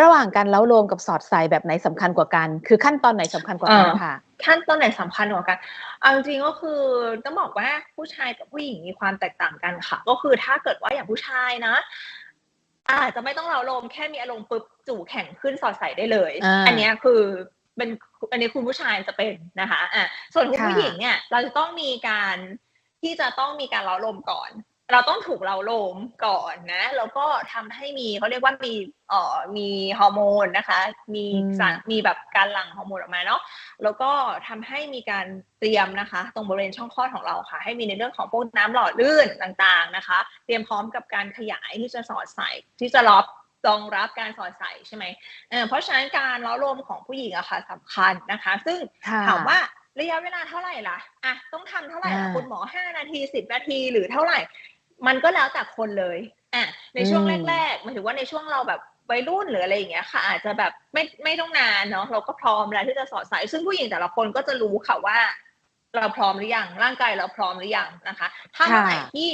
ระหว่างการเล้าโลมกับสอดใส่แบบไหนสำคัญกว่ากัน คือขั้นตอนไหนสำคัญกว่ากันอ่าค่ะ ขั้นตอนไหนสำคัญกว่ากัน เอาจริงๆก็คือต้องบอกว่าผู้ชายกับผู้หญิงมีความแตกต่างกันค่ะ ก็คือถ้าเกิดว่าอย่างผู้ชายนะ อาจจะไม่ต้องเราลมณ์แค่มีอารมณ์ปุ๊บจู่แข่งขึ้นสอดใส่ได้เลยอ่าอันเนี้ยคือเป็นอันนี้คุณผู้ชายจะเป็นนะคะอะส่วนคุณค่ะผู้หญิงเนี่ย เราจะต้องมีการที่จะต้องมีการเล้าลมก่อน เราต้องถูกเล้าลมก่อนนะ แล้วก็ทำให้มีเขาเรียกว่ามีเอ่อมีฮอร์โมนนะคะ มีอืมสารมีแบบการหลั่งฮอร์โมนออกมาเนาะแล้วก็ทำให้มีการเตรียมนะคะ ตรงบริเวณช่องคลอดของเราค่ะ ให้มีในเรื่องของพวกน้ำหล่อลื่นต่างๆนะคะ เตรียมพร้อมกับการขยายที่จะสอดใส่ที่จะรับรองรับการสอดใส่ใช่ไหมเออเพราะฉะนั้นการเล้าลมของผู้หญิงอะค่ะสำคัญนะคะ ซึ่งค่ะถามว่าระยะเวลาเท่าไหร่ล่ะ อะ ต้องทำเท่าไหร่ล่ะอ่าคุณหมอห้านาทีสิบนาทีหรือเท่าไหร่ มันก็แล้วแต่คนเลยอะในช่วงอืมแรกๆหมายถึงว่าในช่วงเราแบบวัยรุ่นหรืออะไรอย่างเงี้ยค่ะ อาจจะแบบไม่ไม่ต้องนานเนาะเราก็พร้อมแล้วที่จะสอดใส่ซึ่งผู้หญิงแต่ละคนก็จะรู้ค่ะว่า เราพร้อมหรือยังร่างกายเราพร้อมหรือยังนะคะ ถ้าเมื่อไหร่ที่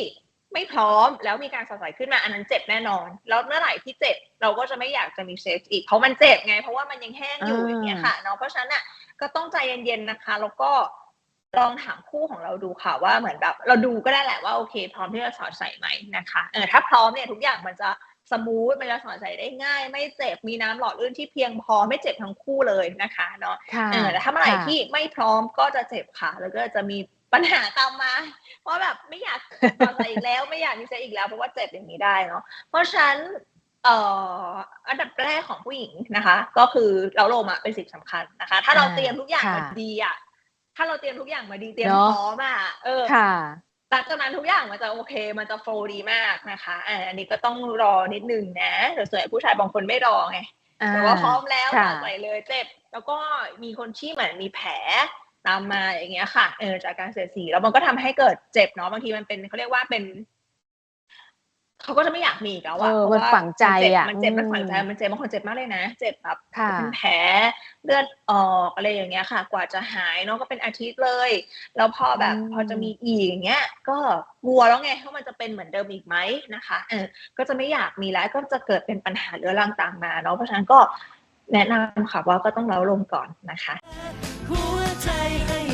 ไม่พร้อมแล้วมีการสอดใส่ขึ้นมาอันนั้นเจ็บแน่นอน แล้วเมื่อไหร่ที่เจ็บเราก็จะไม่อยากจะมีเซ็กซ์อีกเพราะมันเจ็บไง เพราะว่ามันยังแห้งอยู่อ่าอย่างเงี้ยค่ะเนาะเพราะฉะนั้นอะก็ต้องใจเย็นๆนะคะ แล้วก็ ลองถามคู่ของเราดูค่ะว่าเหมือนแบบ เราดูก็ได้แหละว่าโอเค พร้อมที่จะสอดใส่ไหมนะคะเออถ้าพร้อมเนี่ยทุกอย่างมันจะสมูทมันจะสอดใส่ได้ง่าย ไม่เจ็บมีน้ำหล่อลื่นที่เพียงพอไม่เจ็บทั้งคู่เลยนะคะเนาะค่ะเออแต่ถ้าเมื่อไหร่ค่ะที่ไม่พร้อมก็จะเจ็บค่ะ แล้วก็จะมีปัญหาตามมาว่าแบบไม่อยากต่อใส่อีกแล้วไม่อยากมีเซ็กอีกแล้วเพราะว่าเจ็บอย่างนี้ได้เนาะเพราะฉะนั้นเอ่ออันดับแรกของผู้หญิงนะคะ ก็คือเราโลมอะเป็นสิ่งสำคัญนะคะ ถ้าเราอ่าเตรียมทุกอย่างมาค่ะดีอะ ถ้าเราเตรียมทุกอย่างมาดีเตรียมเนอะพร้อมอะเออค่ะหลังจากนั้นทุกอย่างมันจะโอเค มันจะโฟล์ดีมากนะคะอ่าอันนี้ก็ต้องรอนิดนึงนะแต่ส่วนใหญ่ผู้ชายบางคนไม่รอไงแต่ว่าพร้อมแล้วค่ะสอดใส่เลยเจ็บ แล้วก็มีคนที่เหมือนมีแผลตามมาอย่างเงี้ยค่ะเออจากการเสียดสีแล้วมันก็ทำให้เกิดเจ็บเนาะบางทีมันเป็นเขาเรียกว่าเป็น เขาก็จะไม่อยากมีอีกแล้วอะเออเพราะว่ามันฝังใจอะมันเจ็บมันฝังใจอืมมันเจ็บบางคนเจ็บมากเลยนะ เจ็บแบบค่ะเป็นแผลเลือดออกอะไรอย่างเงี้ยค่ะ กว่าจะหายเนาะก็เป็นอาทิตย์เลย แล้วพอแบบอืมพอจะมีอีกอย่างเงี้ย ก็กลัวแล้วไงว่ามันจะเป็นเหมือนเดิมอีกไหมนะคะเออก็จะไม่อยากมีแล้วก็จะเกิดเป็นปัญหาเรื้อรังตามมาเนาะเพราะฉะนั้นก็แนะนำค่ะว่าก็ต้องเล้าลมก่อนนะคะ หัวใจให้